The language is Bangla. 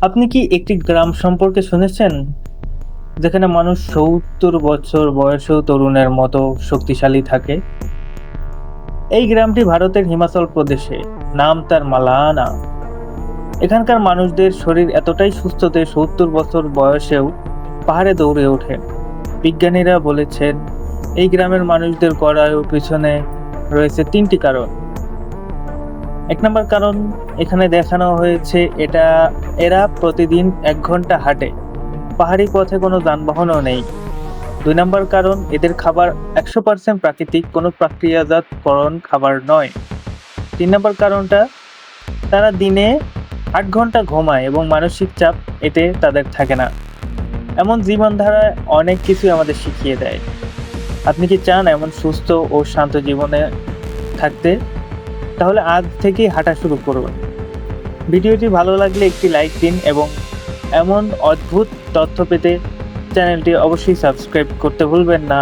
আপনি কি একটি গ্রাম সম্পর্কে শুনেছেন? যেখানে মানুষ সত্তর বছর বয়সেও তরুণের মতো শক্তিশালী থাকে? এই গ্রামটি ভারতের হিমাচল প্রদেশে। নাম তার মালানা। এখানকার মানুষদের শরীর এতটাই সুস্থ যে সত্তর বছর বয়সেও পাহাড়ে দৌড়ে ওঠেন বিজ্ঞানীরা বলেছেন, এই গ্রামের মানুষদের গড়ার পিছনে রয়েছে তিনটি কারণ। এক নম্বর কারণ এখানে দেখানো হয়েছে এটা, এরা প্রতিদিন এক ঘণ্টা হাঁটে। পাহাড়ি পথে কোনো যানবাহনও নেই। দুই নম্বর কারণ, এদের খাবার একশো পার্সেন্ট প্রাকৃতিক, কোনো প্রক্রিয়াজাতকরণ খাবার নয়। তিন নম্বর কারণটা, তারা দিনে আট ঘণ্টা ঘুমায় এবং মানসিক চাপ এতে তাদের থাকে না। এমন জীবনধারায় অনেক কিছুই আমাদের শিখিয়ে দেয়। আপনি কি চান এমন সুস্থ ও শান্ত জীবনে থাকতে? তাহলে আজ থেকেই হাঁটা শুরু করুন। ভিডিওটি ভালো লাগলে একটি লাইক দিন এবং এমন অদ্ভুত তথ্য পেতে চ্যানেলটি অবশ্যই সাবস্ক্রাইব করতে ভুলবেন না।